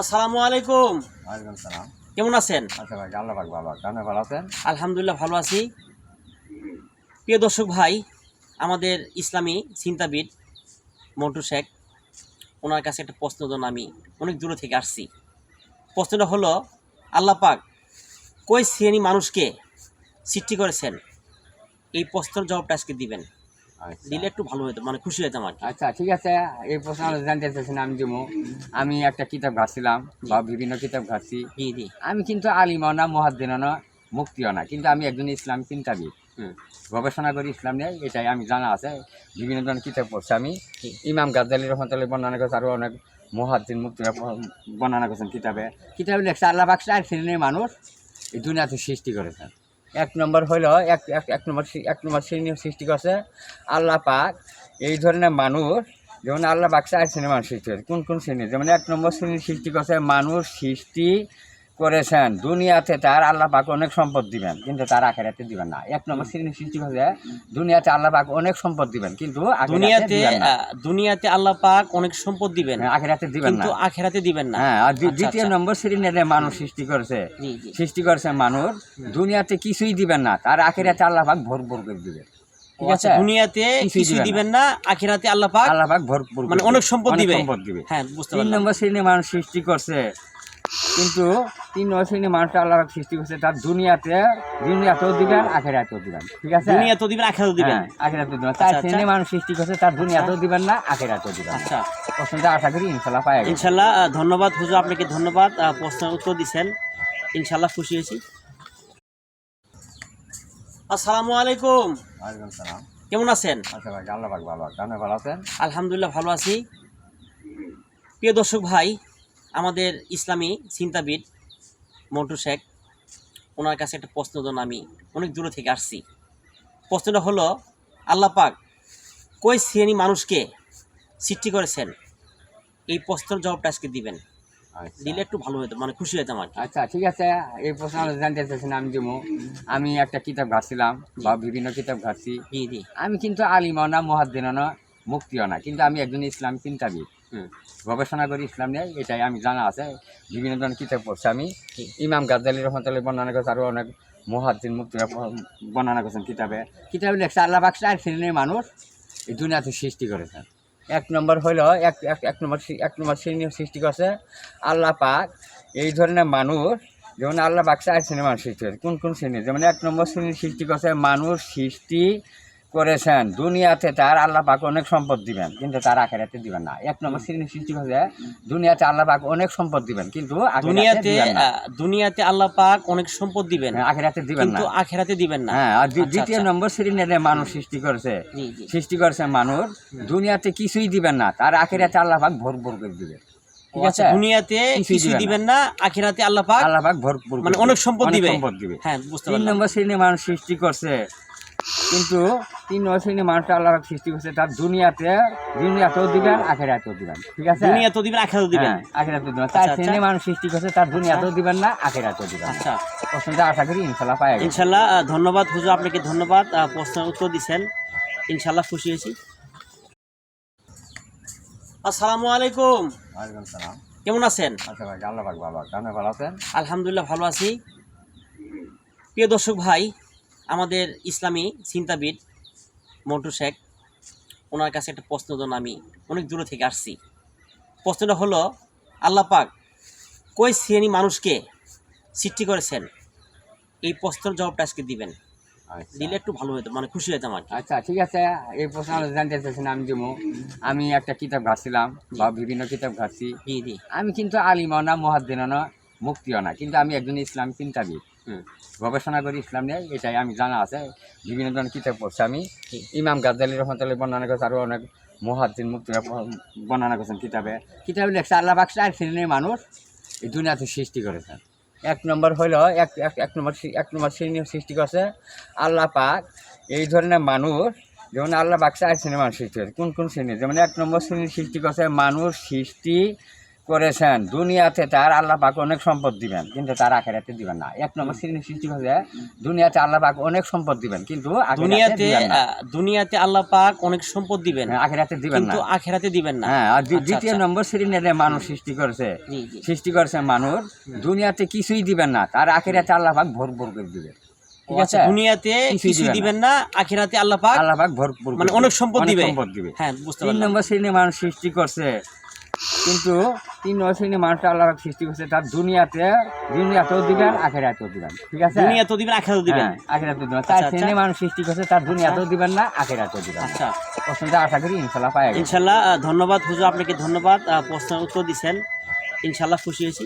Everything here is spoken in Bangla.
আসসালামু আলাইকুম। ওয়ালাইকুম সালাম। কেমন আছেন? আচ্ছা ভাই আল্লাহ পাক ভালো আপনি ভালো আছেন? আলহামদুলিল্লাহ ভালো আছি। প্রিয় দর্শক ভাই আমাদের ইসলামী চিন্তাবিদ মন্টু শেখ ওনার কাছে একটা প্রশ্ন জন্য আমি অনেক দূরে থেকে আসছি। প্রশ্নটা হলো আল্লাহ পাক কই শ্রেণি মানুষকে সৃষ্টি করেছেন? এই প্রশ্নের জবাবটা আজকে দিবেন। দিলে একটু ভালো হতো মানে খুশি হতাম আর আচ্ছা ঠিক আছে। এই প্রশ্ন আমি জানতে চাইছেন আমি যেমন আমি একটা কিতাব ঘাটছিলাম বা বিভিন্ন কিতাব ঘাটছি। আমি কিন্তু আলিমও না মহাদ্দিনও না মুক্তিও না। কিন্তু আমি একজন ইসলাম চিন্তাবিদ গবেষণা করি ইসলাম নিয়ে এটাই আমি জানা আছে। বিভিন্ন ধরনের কিতাব পড়ছি আমি। ইমাম গাজ্জালি রহমতুল্লাহ বর্ণনা করছে আরও অনেক মহাদ্দিন মুক্তিরা বর্ণনা করছেন কিতাবে। কিতাবে লেখছে আল্লাহ বাক্স আর মানুষ এই দুনিয়াতে সৃষ্টি করেছেন। এক নম্বর হইল এক এক নম্বর এক নম্বর শ্রেণি সৃষ্টি করছে আল্লাহ পাক। এই ধরনের মানুষ, যেমন আল্লাহ পাক চার শ্রেণির মানুষ সৃষ্টি করেছে কোন কোন শ্রেণি যেমন এক নম্বর শ্রেণির সৃষ্টি করছে মানুষ সৃষ্টি করেছেন। দুনিয়াতে তার আল্লাহ পাক অনেক সম্পদ দিবেন কিন্তু তার আখেরাতে দিবেন না। এক নম্বর সৃষ্টি করছে দুনিয়াতে আল্লাহ পাক অনেক সম্পদ দিবেন কিন্তু দুনিয়াতে দিবেন দুনিয়াতে আল্লাহ পাক অনেক সম্পদ দিবেন হ্যাঁ, আখেরাতে দিবেন না। কিন্তু আখেরাতে দিবেন না। হ্যাঁ আর আচ্ছা, দ্বিতীয় আচ্ছা। নম্বর শ্রেণির মানুষ সৃষ্টি করেছে। সৃষ্টি করেছে মানুষ দুনিয়াতে কিছুই দিবেন না তার আখেরাতে আল্লাহ পাক ভরপুর করে দিবে। ঠিক আছে দুনিয়াতে দিবেন দিবেন না আখিরাতে আল্লাহ পাক আল্লাহ পাক ভরপুর মানে। অনেক সম্পদ দিবে। সম্পদ দিবে। হ্যাঁ বুঝতে তিন নম্বর শ্রেণির মানুষ সৃষ্টি করছে কিন্তু তিন নম্বর শ্রেণির মানুষটা আল্লাহ সৃষ্টি করছে তার দুনিয়াতে দুনিয়াতেও দিবেন আখেরাতেও দিবেন ঠিক আছে? দুনিয়া তো দিবেন আখিরাতেও দিবেন? হ্যাঁ আখেরাতেও দিবেন। আচ্ছা, তার আচ্ছা। শ্রেণির মানুষ সৃষ্টি করছে তার দুনিয়াতেও দিবেন না আখেরাতেও দিবেন আচ্ছা। প্রশ্নটা আশা করি ইনশাল্লাহ পাই ইনশাল্লাহ ধন্যবাদ হুজুর আপনাকে ধন্যবাদ প্রশ্নের উত্তর দিচ্ছেন ইনশাল্লাহ খুশি হয়েছি। আসসালামু আলাইকুম। ওয়ালাইকুম সালাম। কেমন আছেন? আচ্ছা ভাই আল্লাহ ভালো ভালো আছেন? আলহামদুলিল্লাহ ভালো আছি। প্রিয় দর্শক ভাই আমাদের ইসলামী চিন্তাবিদ মন্টু শেখ ওনার কাছে একটা প্রশ্ন জন্য আমি অনেক দূরে থেকে আসছি। প্রশ্নটা হলো আল্লাহ পাক কই শ্রেণি মানুষকে সৃষ্টি করেছেন? এই প্রশ্নের জবাবটা আজকে দিবেন। আচ্ছা। দিলে একটু ভালো হতো মানে খুশি হতাম আর আচ্ছা ঠিক আছে। এই প্রশ্ন আমি জানতে চাইছেন আমি যেমন আমি একটা কিতাব ঘাটছিলাম বা বিভিন্ন কিতাব ঘাটছি। আমি কিন্তু আলিমও না মহাদ্দিনও না মুক্তিও না। কিন্তু আমি একজন ইসলাম চিন্তাবিদ। গবেষণা করি, ইসলাম নিয়ে, এটাই আমি জানা আছে। বিভিন্ন ধরনের কিতাব পড়ছি আমি। ইমাম গাজ্জালি রহমতুল্লাহ বর্ণনা করছে আরও অনেক মহাদ্দিন মুক্তিরা বর্ণনা করছেন কিতাবে। কিতাবে লেখছে, আল্লাহ বাক্স আর শ্রেণির মানুষ এই দুনিয়াতে সৃষ্টি করেছেন এক নম্বর এক এক এক নম্বর এক নম্বর শ্রেণির সৃষ্টি করছে, আল্লাহ পাক এই ধরনের মানুষ, যেমন আল্লাহ বাক্সা আর শ্রেণির মানুষ সৃষ্টি করেছে। কোন কোন শ্রেণি যেমন এক নম্বর শ্রেণির সৃষ্টি করছে, মানুষ সৃষ্টি করেছেন। দুনিয়াতে তার আল্লাহ পাক অনেক সম্পদ দিবেন কিন্তু তার আখেরাতে দিবেন না। এক নম্বর সৃষ্টি করছে দুনিয়াতে আল্লাহ পাক অনেক সম্পদ দিবেন কিন্তু দুনিয়াতে দুনিয়াতে আল্লাহ পাক অনেক সম্পদ দিবেন হ্যাঁ, আখেরাতে দিবেন না। কিন্তু আখেরাতে দিবেন না। হ্যাঁ আর আচ্ছা, দ্বিতীয় আচ্ছা। নম্বর শ্রেণির মানুষ সৃষ্টি করেছে সৃষ্টি করেছে মানুষ দুনিয়াতে কিছুই দিবেন না তার আখেরাতে আল্লাহ পাক ভরপুর করে দিবে। ঠিক আছে দুনিয়াতে কিছুই কিছুই দিবেন দিবেন না আখিরাতে আল্লাহ পাক আল্লাহ পাক ভরপুর মানে অনেক সম্পদ দিবে। সম্পদ দিবে। হ্যাঁ বুঝতে তিন নম্বর শ্রেণির মানুষ সৃষ্টি করছে কিন্তু তিন নম্বর শ্রেণির মানুষটা আল্লাহ সৃষ্টি করছে তার দুনিয়াতে দুনিয়াতেও দিবেন আখেরাতেও দিবেন ঠিক আছে? দুনিয়া তো দিবেন আখিরাতেও দিবেন? হ্যাঁ আখেরাতেও দিবেন। আচ্ছা, তার আচ্ছা। শ্রেণির মানুষ সৃষ্টি করছে তার দুনিয়াতেও দিবেন না আখেরাতেও দিবেন। আচ্ছা। প্রশ্নটা আশা করি ইনশাল্লাহ পাই ইনশাল্লাহ ধন্যবাদ হুজুর আপনাকে ধন্যবাদ। প্রশ্নের উত্তর দিচ্ছেন ইনশাল্লাহ খুশি হয়েছি। আসসালামু আলাইকুম। ওয়ালাইকুম সালাম। কেমন আছেন? আচ্ছা ভাই আল্লাহ ভালো আছেন? আলহামদুলিল্লাহ ভালো আছি। প্রিয় দর্শক ভাই আমাদের ইসলামী চিন্তাবিদ মন্টু শেখ ওনার কাছে একটা প্রশ্ন জন্য আমি অনেক দূরে থেকে আসছি। প্রশ্নটা হলো আল্লাহ পাক কই শ্রেণি মানুষকে সৃষ্টি করেছেন? এই প্রশ্নের জবাবটা আজকে দিবেন। আচ্ছা। দিলে একটু ভালো হতো মানে খুশি হতাম আর আচ্ছা ঠিক আছে। এই প্রশ্ন জানতে চাইছেন আমি যেমন আমি একটা কিতাব ঘাটছিলাম বা বিভিন্ন কিতাব ঘাটছি। আমি কিন্তু আলিমও না মহাদ্দিনও না মুক্তিও না কিন্তু আমি একজন ইসলাম চিন্তাবিদ। গবেষণা করি, ইসলাম নিয়ে, এটাই আমি জানা আছে। বিভিন্ন ধরনের কিতাব পড়ছি আমি। ইমাম গাজ্জালি রহমতুল্লাহ বর্ণনা করছে আরও অনেক মহাদ্দিন মুক্তিরা বর্ণনা করছেন কিতাবে। কিতাবে লেখছে, আল্লাহ বাক্স আর শ্রেণির মানুষ এই দুনিয়াতে সৃষ্টি করেছেন। এক নম্বর হলো এক এক নম্বর এক নম্বর শ্রেণির সৃষ্টি করছে, আল্লাহ পাক এই ধরনের মানুষ, যেমন আল্লাহ বাক্সা আর শ্রেণির মানুষ সৃষ্টি করেছে। কোন কোন শ্রেণির? যেমন এক নম্বর শ্রেণির সৃষ্টি করছে, মানুষ সৃষ্টি করেছেন। দুনিয়াতে তার আল্লাহ পাক অনেক সম্পদ দিবেন কিন্তু তার আখেরাতে দিবেন না। এক নম্বর শ্রেণি সৃষ্টি হয়েছে দুনিয়াতে আল্লাহ পাক অনেক সম্পদ দিবেন কিন্তু দুনিয়াতে। দুনিয়াতে আল্লাহ পাক অনেক সম্পদ দিবেন হ্যাঁ, আখেরাতে দিবেন না। কিন্তু আখেরাতে দিবেন না। হ্যাঁ আর আচ্ছা, দ্বিতীয় আচ্ছা। নম্বর শ্রেণির মানুষ সৃষ্টি করেছে। সৃষ্টি করেছে মানুষ দুনিয়াতে কিছুই দিবেন না তার আখেরাতে আল্লাহ পাক ভরপুর করে দিবে। ঠিক আছে দুনিয়াতে কিছুই কিছুই দিবেন দিবেন না আখিরাতে আল্লাহ পাক আল্লাহ পাক ভরপুর করে মানে অনেক সম্পদ দিবে। সম্পদ দিবে। হ্যাঁ বুঝতে তিন নম্বর শ্রেণির মানুষ সৃষ্টি করছে কিন্তু তিন অশ্বিনী মানুষটা আল্লাহ সৃষ্টি করছে তার দুনিয়াতে দুনিয়াতেও দিবেন আখেরাতেও দিবেন ঠিক আছে? দুনিয়া তো দিবেন আখিরাতেও দিবেন? হ্যাঁ, আখেরাতেও দিবেন। তার চার আচ্ছা। শ্রেণির মানুষ সৃষ্টি করছে তার দুনিয়াতেও দিবেন না আখেরাতেও দিবেন আচ্ছা। প্রশ্নটা আশা করি ইনশাল্লাহ পাই ইনশাল্লাহ ধন্যবাদ হুজুর আপনাকে ধন্যবাদ প্রশ্নের উত্তর দিচ্ছেন ইনশাল্লাহ খুশি হয়েছি।